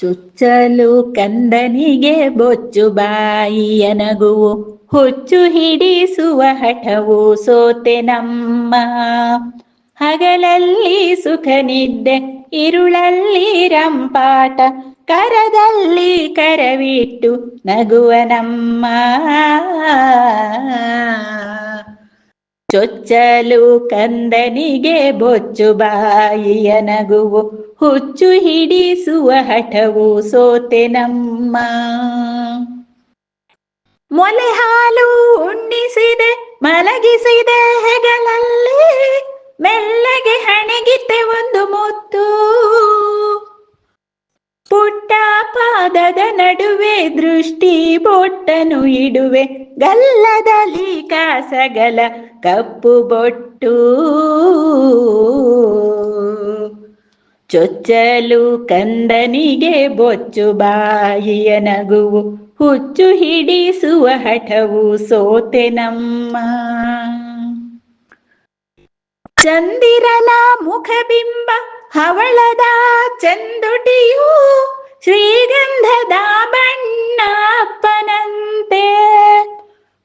ಚುಚ್ಚಲು ಕಂದನಿಗೆ ಬೊಚ್ಚು ಬಾಯಿಯ ನಗುವು ಹುಚ್ಚು ಹಿಡಿಸುವ ಹಠವು ಸೋತೆ ನಮ್ಮ. ಹಗಲಲ್ಲಿ ಸುಖ ನಿದ್ದೆ ಇರುಳಲ್ಲಿ ರಂಪಾಟ, ಕರದಲ್ಲಿ ಕರವಿಟ್ಟು ನಗುವ ನಮ್ಮ. ಚೊಚ್ಚಲು ಕಂದನಿಗೆ ಬೊಚ್ಚು ಬಾಯಿಯ ನಗುವು ಹುಚ್ಚು ಹಿಡಿಸುವ ಹಠವು ಸೋತೆ ನಮ್ಮ. ಮೊಲೆ ಹಾಲು ಉಣ್ಣಿಸಿದೆ, ಮಲಗಿಸಿದೆ ಹೆಗಲಲ್ಲಿ, ಮೆಲ್ಲಗೆ ಹಣೆಗಿತ್ತೆ ಪಾದದ ನಡುವೆ ದೃಷ್ಟಿ ಬೊಟ್ಟನು ಇಡುವೆ. ಗಲ್ಲದಲ್ಲಿ ಕಾಸಗಲ ಕಪ್ಪು ಬೊಟ್ಟು. ಚೊಚ್ಚಲು ಕಂದನಿಗೆ ಬೊಚ್ಚು ಬಾಯಿಯ ನಗುವು. ಹುಚ್ಚು ಹಿಡಿಸುವ ಹಠವು ಸೋತೆ ನಮ್ಮ. ಮುಖಬಿಂಬ ಹವಳದ ಚಂದುಟಿಯು. ಶ್ರೀಗಂಧದ ಬಣ್ಣ ಅಪ್ಪನಂತೆ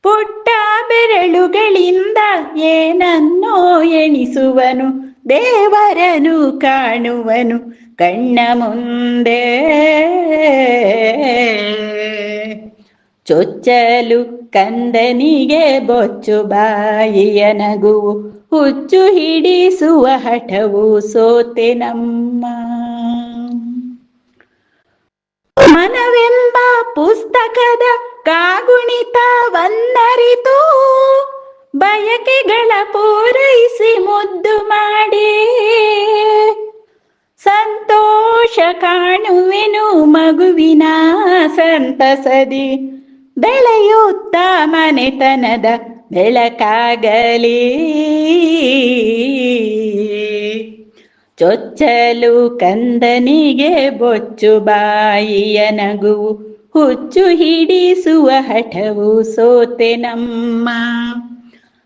ಪುಟ್ಟ ಬೆರಳುಗಳಿಂದ ಏನನ್ನೋ ಎಣಿಸುವನು, ದೇವರನು ಕಾಣುವನು ಕಣ್ಣ ಮುಂದೆ. ಚೊಚ್ಚಲು ಕಂದನಿಗೆ ಬೊಚ್ಚು ಬಾಯಿಯ ನಗುವು, ಹುಚ್ಚು ಹಿಡಿಸುವ ಹಠವು ಸೋತೆ ನಮ್ಮ. ಮನವೆಂಬ ಪುಸ್ತಕದ ಕಾಗುಣಿತ ವನ್ನರಿತು ಬಯಕೆಗಳ ಪೂರೈಸಿ ಮುದ್ದು ಮಾಡಿ. ಸಂತೋಷ ಕಾಣುವೆನು ಮಗುವಿನ ಸಂತಸದಿ. ಬೆಳೆಯುತ್ತ ಮನೆತನದ ಬೆಳಕಾಗಲಿ. ಚೊಚ್ಚಲು ಕಂದನಿಗೆ ಬೊಚ್ಚು ಬಾಯಿಯ ನಗುವು, ಹುಚ್ಚು ಹಿಡಿಸುವ ಹಠವು ಸೋತೆ ನಮ್ಮ.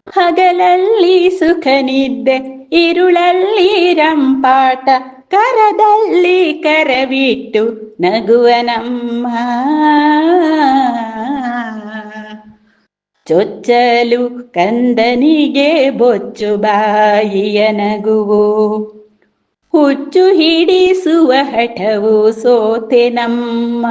ಹಗಲಲ್ಲಿ ಸುಖ ನಿದ್ದೆ ಇರುಳಲ್ಲಿ ರಂಪಾಟ, ಕರದಲ್ಲಿ ಕರವಿಟ್ಟು ನಗುವ ನಮ್ಮ. ಚೊಚ್ಚಲು ಕಂದನಿಗೆ ಬೊಚ್ಚು ಬಾಯಿಯ ನಗುವು ಹುಚ್ಚು ಹಿಡಿಸುವ ಹಠವು ಸೋತೆ ನಮ್ಮ